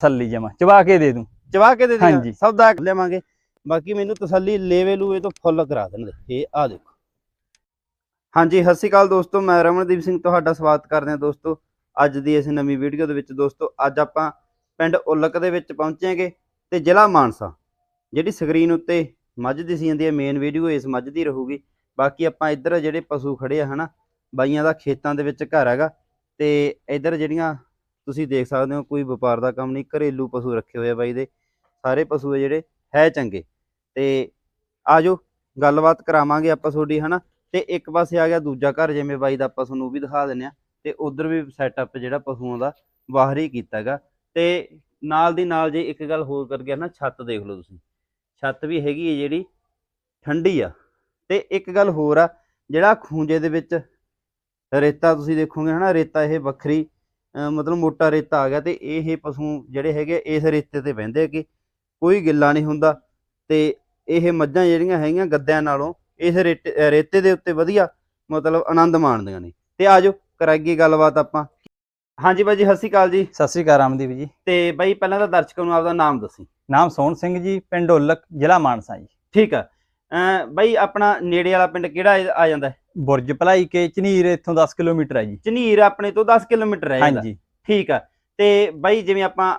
ਥੱਲੀ ਜਮਾ ਚਵਾ ਕੇ ਦੇ ਦੂੰ। ਚਵਾ ਕੇ ਦੇ ਦੇਗਾ ਹਾਂਜੀ। ਸਭ ਦਾ ਲਿਆਵਾਂਗੇ। ਬਾਕੀ ਮੈਨੂੰ ਤਸੱਲੀ ਲੇਵੇ ਲੂਵੇ ਤੋਂ ਫੁੱਲ ਕਰਾ ਦੇਣਗੇ ਇਹ ਆ ਦੇਖੋ। ਹਾਂਜੀ ਸਤਿ ਸ਼੍ਰੀ ਅਕਾਲ ਦੋਸਤੋ ਮੈਂ ਰਮਨਦੀਪ ਸਿੰਘ ਤੁਹਾਡਾ ਸਵਾਗਤ ਕਰਦੇ ਹਾਂ ਦੋਸਤੋ। ਅੱਜ ਦੀ ਇਸ ਨਵੀਂ ਵੀਡੀਓ ਦੇ ਵਿੱਚ ਦੋਸਤੋ ਅੱਜ ਆਪਾਂ ਪਿੰਡ ਉਲਕ ਦੇ ਵਿੱਚ ਪਹੁੰਚੇਗੇ ਤੇ ਜ਼ਿਲ੍ਹਾ ਮਾਨਸਾ। ਜਿਹੜੀ ਸਕਰੀਨ ਉੱਤੇ ਮੱਝ ਦੀ ਸੀ ਜਾਂਦੀ ਹੈ ਮੇਨ ਵੀਡੀਓ ਇਸ ਮੱਝ ਦੀ ਰਹੂਗੀ। ਬਾਕੀ ਆਪਾਂ ਇੱਧਰ ਜਿਹੜੇ ਪਸ਼ੂ ਖੜੇ ਆ ਹਨਾ ਬਾਈਆਂ ਦਾ ਖੇਤਾਂ ਦੇ ਵਿੱਚ ਘਰ ਹੈਗਾ ਤੇ ਇੱਧਰ ਜਿਹੜੀਆਂ ਤੁਸੀਂ ਦੇਖ ਸਕਦੇ ਹੋ ਕੋਈ ਵਪਾਰ ਦਾ ਕੰਮ ਨਹੀਂ, ਘਰੇਲੂ ਪਸ਼ੂ ਰੱਖੇ ਹੋਏ ਆ ਬਾਈ ਦੇ, ਸਾਰੇ ਪਸ਼ੂ ਆ ਜਿਹੜੇ, ਹੈ ਚੰਗੇ। ਤੇ ਆਜੋ, ਗੱਲਬਾਤ ਕਰਾਵਾਂਗੇ ਆਪਾਂ ਤੁਹਾਡੀ, ਹਨਾ? ਤੇ ਇੱਕ ਪਾਸੇ ਆ ਗਿਆ ਦੂਜਾ ਘਰ, ਜਿਵੇਂ ਬਾਈ ਦਾ ਆਪਾਂ ਤੁਹਾਨੂੰ ਵੀ ਦਿਖਾ ਦਿੰਨੇ ਆ ਤੇ ਉਧਰ ਵੀ ਸੈਟਅਪ ਜਿਹੜਾ ਪਸ਼ੂਆਂ ਦਾ ਬਾਹਰ ਹੀ ਕੀਤਾਗਾ ਤੇ ਨਾਲ ਦੀ ਨਾਲ ਜੇ ਇੱਕ ਗੱਲ ਹੋਰ ਕਰ ਗਿਆ ਨਾ ਛੱਤ ਦੇਖ ਲਓ ਤੁਸੀਂ। ਛੱਤ ਵੀ ਹੈਗੀ ਹੈ ਜਿਹੜੀ, ਠੰਡੀ ਆ। ਤੇ ਇੱਕ ਗੱਲ ਹੋਰ ਆ, ਜਿਹੜਾ ਖੂੰਜੇ ਦੇ ਵਿੱਚ ਰੇਤਾ ਤੁਸੀਂ ਦੇਖੋਗੇ, ਹਨਾ, ਰੇਤਾ ਇਹ ਵੱਖਰੀ ਮਤਲਬ ਮੋਟਾ ਰੇਤਾ ਆ ਗਿਆ ਤੇ ਇਹ ਪਸ਼ੂ ਜਿਹੜੇ ਹੈਗੇ ਇਸ ਰੇਤੇ ਤੇ ਬਹਿੰਦੇ ਕਿ ਕੋਈ ਗਿੱਲਾ ਨਹੀਂ ਹੁੰਦਾ ਤੇ ਇਹ ਮੱਝਾਂ ਜਿਹੜੀਆਂ ਹੈਗੀਆਂ ਗੱਦਿਆਂ ਨਾਲੋਂ ਇਸ ਰੇਤੇ ਦੇ ਉੱਤੇ ਵਧੀਆ ਮਤਲਬ ਆਨੰਦ ਮਾਣਦੀਆਂ ਨੇ। ਤੇ ਆਜੋ ਕਰਾਈਏ ਗੱਲਬਾਤ ਆਪਾਂ। ਹਾਂਜੀ ਬਾਈ ਜੀ ਸਤਿ ਸ਼੍ਰੀ ਅਕਾਲ ਜੀ। ਸਤਿ ਸ੍ਰੀ ਅਕਾਲ ਰਾਮਦੀਪ ਜੀ। ਤੇ ਬਾਈ ਪਹਿਲਾਂ ਤਾਂ ਦਰਸ਼ਕਾਂ ਨੂੰ ਆਪਦਾ ਨਾਮ ਦੱਸੀ। ਨਾਮ ਸੋਹਣ ਸਿੰਘ ਜੀ ਪਿੰਡ ਢੋਲਕ ਜ਼ਿਲ੍ਹਾ ਮਾਨਸਾ ਜੀ। ਠੀਕ ਆ। ਬਾਈ ਆਪਣਾ ਨੇੜੇ ਵਾਲਾ ਪਿੰਡ ਕਿਹੜਾ ਆ- ਆ ਜਾਂਦਾ? ਬੁਰਜ ਭਲਾਈ ਕੇ ਝਨੀਰ ਇੱਥੋਂ 10 ਕਿਲੋਮੀਟਰ ਹੈ ਜੀ। ਝਨੀਰ ਆਪਣੇ ਤੋਂ 10 ਕਿਲੋਮੀਟਰ ਜਾਂਦਾ। ਹਾਂਜੀ। ਠੀਕ ਆ। ਤੇ ਬਾਈ ਜਿਵੇਂ ਆਪਾਂ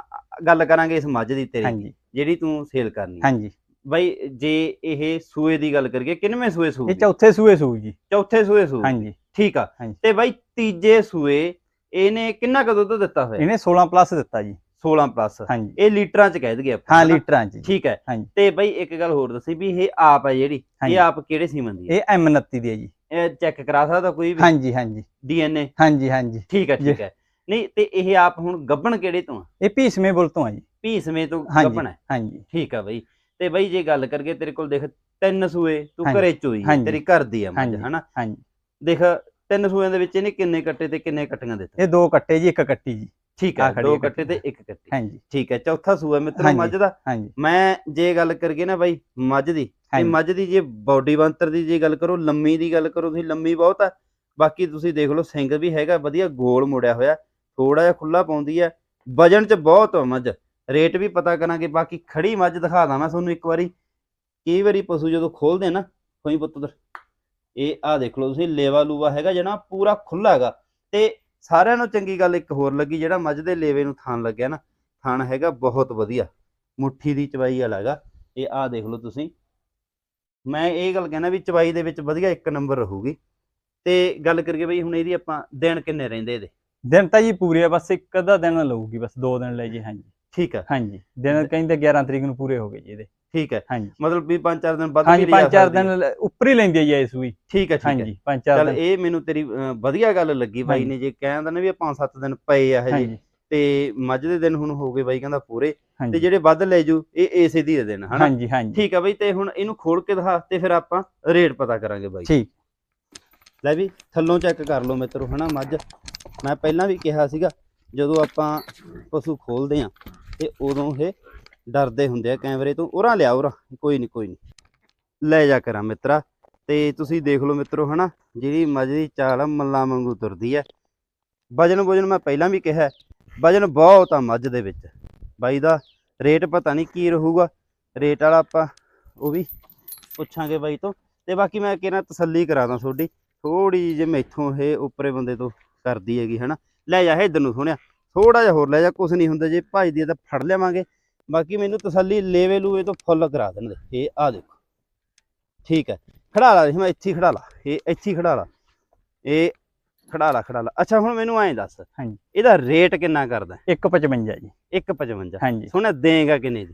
ਗੱਲ ਕਰਾਂਗੇ ਇਸ ਮੱਝ ਦੀ ਤੇਰੀ ਜਿਹੜੀ ਤੂੰ ਸੇਲ ਕਰਨੀ ਹੈ ਹਾਂਜੀ। ਬਾਈ ਜੇ ਇਹ ਸੂਏ ਦੀ ਗੱਲ ਕਰੀਏ ਕਿੰਨਵੇਂ ਸੂਏ ਸੂ ਇਹ ਚੌਥੇ ਸੂਏ ਸੂ ਜੀ। ਚੌਥੇ ਸੂਏ ਸੂ ਹਾਂਜੀ। ਠੀਕ ਆ। ਤੇ ਬਾਈ ਤੀਜੇ ਸੂਏ ਇਹਨੇ ਕਿੰਨਾ ਕੁ ਦੁੱਧ ਦਿੱਤਾ ਹੋਇਆ? ਇਹਨੇ 16 ਪਲੱਸ ਦਿੱਤਾ ਜੀ। 16 ਪਲੱਸ ਹਾਂਜੀ। ਇਹ ਲੀਟਰਾਂ ਚ ਕਹਿ ਦਈਏ ਆਪਾਂ ਹਾਂ? ਲੀਟਰਾਂ ਚ ਠੀਕ ਹੈ। ਹਾਂਜੀ। ਤੇ ਬਾਈ ਇੱਕ ਗੱਲ ਹੋਰ ਦੱਸੀ ਵੀ ਇਹ ਆਪ ਹੈ ਜਿਹੜੀ। ਇਹ ਆਪ ਕਿਹੜੇ ਸੀਮਨ ਦੀ ਹੈ? ਇਹ M29 ਦੀ ਹੈ ਜੀ। ਇਹ ਚੈੱਕ ਕਰਾ ਸਕਦਾ ਕੋਈ ਵੀ? ਹਾਂਜੀ ਹਾਂਜੀ। ਡੀਐਨਏ ਹਾਂਜੀ ਹਾਂਜੀ। ਠੀਕ ਹੈ। ਠੀਕ ਹੈ। ਨਹੀਂ ਤੇ ਇਹ ਆਪ ਹੁਣ ਗੱਬਣ ਕਿਹੜੇ ਤੋਂ ਆ? ਇਹ ਭੀਸਮੇ ਬੁੱਲ ਤੋਂ ਆ ਜੀ। ਭੀਸਵੇਂ ਤੋਂ ਗੱਬਣ ਹੈ? ਹਾਂਜੀ। ਠੀਕ ਆ ਬਾਈ। ਤੇ ਬਾਈ ਜੇ ਗੱਲ ਕਰੀਏ ਤੇਰੇ ਕੋਲ ਦੇਖ ਤਿੰਨ ਸੂਏ ਤੂੰ। ਘਰੇ ਚੋਈ। ਤੇਰੀ ਘਰ ਦੀ ਆ ਮੱਝ। ਹਨਾ? ਹਾਂਜੀ। ਦੇਖ ਤਿੰਨ ਸੂਆਂ ਦੇ ਵਿੱਚ ਇਹਨੇ ਕਿੰਨੇ ਕੱਟੇ ਤੇ ਕਿੰਨੇ ਕੱਟੀਆਂ ਦਿੱਤੇ ਇਹ ਦੋ ਕੱਟੇ ਜੀ ਇੱਕ ਕੱਟੀ ਜੀ। ਠੀਕ ਹੈ ਦੋ ਕੱਟੀ। ਤੇ ਇੱਕ ਕੱਟੀ ਹਾਂਜੀ। ਠੀਕ ਹੈ ਚੌਥਾ ਸੂਆ ਮਿੱਤਰੋ। ਮੱਝ ਦਾ। ਮੈਂ ਜੇ ਗੱਲ ਕਰੀਏ ਨਾ ਬਾਈ ਮੱਝ ਦੀ ਤੇ ਹਾਂਜੀ। ਮੱਝ ਦੀ ਜੇ ਬਾਡੀ ਬੰਤਰ ਦੀ ਜੇ ਗੱਲ ਕਰੋ ਲੰਮੀ ਦੀ ਗੱਲ ਕਰੋ ਤੁਸੀਂ ਲੰਮੀ ਬਹੁਤ ਆ। ਬਾਕੀ ਤੁਸੀਂ ਦੇਖ ਲਓ ਸਿੰਘ ਵੀ ਹੈਗਾ ਵਧੀਆ ਗੋਲ ਮੁੜਿਆ ਹੋਇਆ ਥੋੜਾ ਜਿਹਾ ਖੁੱਲਾ ਪਾਉਂਦੀ ਹੈ ਵਜਨ ਚ ਬਹੁਤ ਆ ਮੱਝ। ਰੇਟ ਵੀ ਪਤਾ ਕਰਾਂਗੇ ਬਾਕੀ ਖੜੀ ਮੱਝ ਦਿਖਾ ਦਾਂ ਮੈਂ ਤੁਹਾਨੂੰ ਇੱਕ ਵਾਰੀ। ਕਈ ਵਾਰੀ ਪਸ਼ੂ ਜਦੋਂ ਖੋਲਦੇ ਨਾ ਕੋਈ ਪੁੱਤ ਉਧਰ। ਇਹ ਆ ਦੇਖ ਲਓ ਤੁਸੀਂ ਲੇਵਾ ਲੂਵਾ ਹੈਗਾ ਜਿਹੜਾ ਪੂਰਾ ਖੁੱਲਾ ਹੈਗਾ। ਤੇ ਸਾਰਿਆਂ ਨੂੰ ਚੰਗੀ ਗੱਲ ਇੱਕ ਹੋਰ ਲੱਗੀ ਜਿਹੜਾ ਮੱਝ ਦੇ ਲੇਵੇ ਨੂੰ ਥਾਨ ਲੱਗਿਆ ਨਾ ਥਾਨ ਹੈਗਾ ਬਹੁਤ ਵਧੀਆ। ਮੁੱਠੀ ਦੀ ਚਵਾਈ ਵਾਲਾ ਹੈਗਾ। ਇਹ ਆ ਦੇਖ ਲਓ ਤੁਸੀਂ। ਮੈਂ ਇਹ ਗੱਲ ਕਹਿਣਾ ਵੀ ਚਵਾਈ ਦੇ ਵਿੱਚ ਵਧੀਆ ਇੱਕ ਨੰਬਰ ਰਹੂਗੀ। ਤੇ ਗੱਲ ਕਰੀਏ ਬਈ ਹੁਣ ਇਹਦੀ ਆਪਾਂ ਦਿਨ ਕਿੰਨੇ ਰਹਿੰਦੇ ਇਹਦੇ? ਦਿਨ ਤਾਂ ਜੀ ਪੂਰੇ ਆ ਬਸ ਇੱਕ ਅੱਧਾ ਦਿਨ ਲਊਗੀ ਬਸ ਦੋ ਦਿਨ ਲੈ ਜੀ ਹਾਂਜੀ। ਠੀਕ ਹੈ ਹਾਂਜੀ। ਦਿਨ ਕਹਿੰਦੇ 11 ਤਰੀਕ ਨੂੰ ਪੂਰੇ ਹੋ ਗਏ ਜੀ ਇਹਦੇ। ਠੀਕ ਹੈ। ਹਾਂਜੀ। ਮਤਲਬ ਵੀ ਪੰਜ ਚਾਰ ਦਿਨ ਵੱਧ ਹਾਂਜੀ ਵੀ ਸਕਦੀ। ਹੈ। ਦਿਨ ਲ- ਉੱਪਰ ਹੀ ਲੈਂਦੀ ਜੀ ਇਹ ਸੂਈ ਠੀਕ ਹੈ ਠੀਕ ਹੈ। ਹਾਂਜੀ ਪੰਜ ਚਾਰ ਚਲ ਦਿਨ। ਇਹ ਮੈਨੂੰ ਤੇਰੀ ਅਹ, ਵਧੀਆ ਗੱਲ ਲੱਗੀ ਬਾਈ ਹਾਂਜੀ। ਨੇ। ਜੇ ਕਹਿੰਦਾ ਨਾ ਵੀ ਇਹ ਪੰਜ ਸੱਤ ਦਿਨ ਪਏ ਆ ਹਜੇ ਹਾਂਜੀ। ਤੇ ਮੱਝ ਦੇ ਦਿਨ ਹੁਣ ਹੋ ਗਏ ਬਾਈ ਕਹਿੰਦਾ ਪੂਰੇ ਤੇ ਹਾਂਜੀ। ਜਿਹੜੇ ਵੱਧ ਲੈ ਜੂ ਇਹ ਏਸੇ ਦੀ ਦੇ ਦੇਣ ਹਨਾ? ਹਾਂਜੀ ਹਾਂਜੀ। ਠੀਕ ਹੈ ਬਈ ਤੇ ਹੁਣ ਇਹਨੂੰ ਖੋਲ ਕੇ ਦਿਖਾ ਤੇ ਫਿਰ ਆਪਾਂ ਰੇਟ ਪਤਾ ਕਰਾਂਗੇ ਬਾਈ। ਠੀਕ। ਲੈ ਵੀ ਥੱਲੋਂ ਚੈੱਕ ਕਰ ਲਓ ਮਿੱਤਰੋ ਹਨਾ ਮੱਝ? ਮੈਂ ਪਹਿਲਾਂ ਵੀ ਕਿਹਾ ਸੀਗਾ ਜਦੋਂ ਆਪਾਂ ਪਸ਼ੂ ਖੋਲਦੇ ਆ ਤੇ ਉਦੋਂ ਇਹ ਡਰਦੇ ਹੁੰਦੇ ਆ ਕੈਮਰੇ ਤੋਂ। ਉਰਾਂ ਲਿਆ, ਉਰਾਂ। ਕੋਈ ਨਹੀਂ ਕੋਈ ਨਹੀਂ ਲੈ ਜਾ ਕਰਾਂ ਮਿੱਤਰਾ। ਤੇ ਤੁਸੀਂ ਦੇਖ ਲਓ ਮਿੱਤਰੋ ਹਨਾ, ਜਿਹੜੀ ਮੱਝ ਦੀ ਚਾਲ ਆ, ਮੱਲਾ ਵਾਂਗੂ ਤੁਰਦੀ ਹੈ ਵਜਨ ਵਜਨ ਮੈਂ ਪਹਿਲਾਂ ਵੀ ਕਿਹਾ, ਵਜਨ ਬਹੁਤ ਆ ਮੱਝ ਦੇ ਵਿੱਚ। ਬਾਈ ਦਾ ਰੇਟ ਪਤਾ ਨਹੀਂ ਕੀ ਰਹੂਗਾ। ਰੇਟ ਵਾਲਾ ਆਪਾਂ ਉਹ ਵੀ ਪੁੱਛਾਂਗੇ ਬਾਈ ਤੋਂ। ਤੇ ਬਾਕੀ ਮੈਂ ਕਿਹਾ ਤਸੱਲੀ ਕਰਾ ਦਾਂ ਤੁਹਾਡੀ। ਥੋੜੀ ਜਿਹੀ ਮੈਥੋਂ ਇਹ ਉੱਪਰੇ ਬੰਦੇ ਤੋਂ ਕਰਦੀ ਹੈਗੀ ਹਨਾ। ਲੈ ਜਾ ਇਧਰ ਨੂੰ ਸੁਣਿਆ ਥੋੜਾ ਜਿਹਾ ਹੋਰ ਲੈ ਜਾ, ਕੁਛ ਨਹੀਂ ਹੁੰਦਾ। ਜੇ ਭਜਦੀ ਆ ਤਾਂ ਫੜ ਲਿਆਵਾਂਗੇ। ਬਾਕੀ ਮੈਨੂੰ ਤਸੱਲੀ ਲੇਵੇ ਲੂਵੇ ਤੋਂ ਫੁੱਲ ਕਰਾ ਦੇਣਗੇ। ਇਹ ਆ ਦੇਖੋ। ਠੀਕ ਹੈ। ਖੜਾ ਲਾ ਮੈਂ ਇੱਥੇ ਖੜਾ ਲਾ। ਇਹ ਇੱਥੇ ਖੜਾ ਲਾ। ਇਹ ਖੜਾ ਲਾ ਖੜਾ ਲਾ। ਅੱਛਾ ਹੁਣ ਮੈਨੂੰ ਐਂ ਦੱਸ। ਹਾਂਜੀ। ਇਹਦਾ ਰੇਟ ਕਿੰਨਾ ਕਰਦਾ? 155 ਜੀ। 155 ਹਾਂਜੀ। ਸੁਣਿਆ ਦੇਗਾ ਕਿੰਨੇ ਦੀ?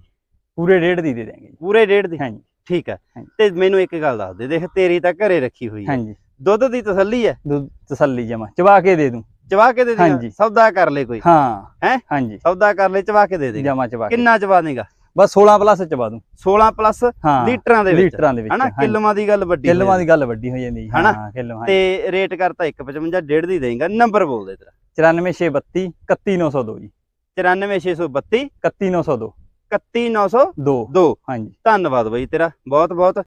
ਪੂਰੇ ਡੇਢ ਦੀ ਦੇ ਦੇਂਗੇ ਜੀ। ਪੂਰੇ ਡੇਢ ਦੀ? ਹਾਂਜੀ। ਠੀਕ ਹੈ। ਤੇ ਮੈਨੂੰ ਇੱਕ ਗੱਲ ਦੱਸ ਦੇ। ਦੇਖ ਤੇਰੀ ਤਾਂ ਘਰੇ ਰੱਖੀ ਹੋਈ ਹੈ। ਹਾਂਜੀ। ਦੁੱਧ ਦੀ ਤਸੱਲੀ ਹੈ? ਦੁੱਧ ਤਸੱਲੀ ਜਮਾ। ਚਵਾ ਕੇ ਦੇ ਦੂੰ। ਚਵਾ ਕੇ ਦੇ ਦੇਗਾ। ਸੌਦਾ ਕਰ ਲੈ ਕੋਈ। ਹਾਂ। ਹੈਂ? ਹਾਂਜੀ। ਸੌਦਾ ਕਰ ਲੈ ਚਵਾ ਕੇ ਦੇ ਦੇਗਾ। ਜਮਾ ਚਵਾ ਕਿੰਨਾ ਚਵਾ ਦੇਗਾ? ਬਸ 16 ਪਲੱਸ ਚਵਾ ਦੂੰ। 16 ਪਲੱਸ ਲੀਟਰਾਂ ਦੇ ਵਿੱਚ। ਲੀਟਰਾਂ ਦੇ ਵਿੱਚ ਹਨਾ। ਕਿਲੋਆਂ ਦੀ ਗੱਲ ਵੱਡੀ ਕਿਲੋਆਂ। ਦੀ ਗੱਲ ਵੱਡੀ ਹੋ ਜਾਂਦੀ ਹਨਾ? ਤੇ ਰੇਟ ਕਰਤਾ 155 ਡੇਢ ਦੀ ਦੇਗਾ। ਨੰਬਰ ਬੋਲ ਦੇ ਤੇਰਾ। 94632 31902 ਜੀ। 94632 31902 31902 2 ਹਾਂਜੀ। ਧੰਨਵਾਦ ਬਾਈ ਤੇਰਾ ਬਹੁਤ ਬਹੁਤ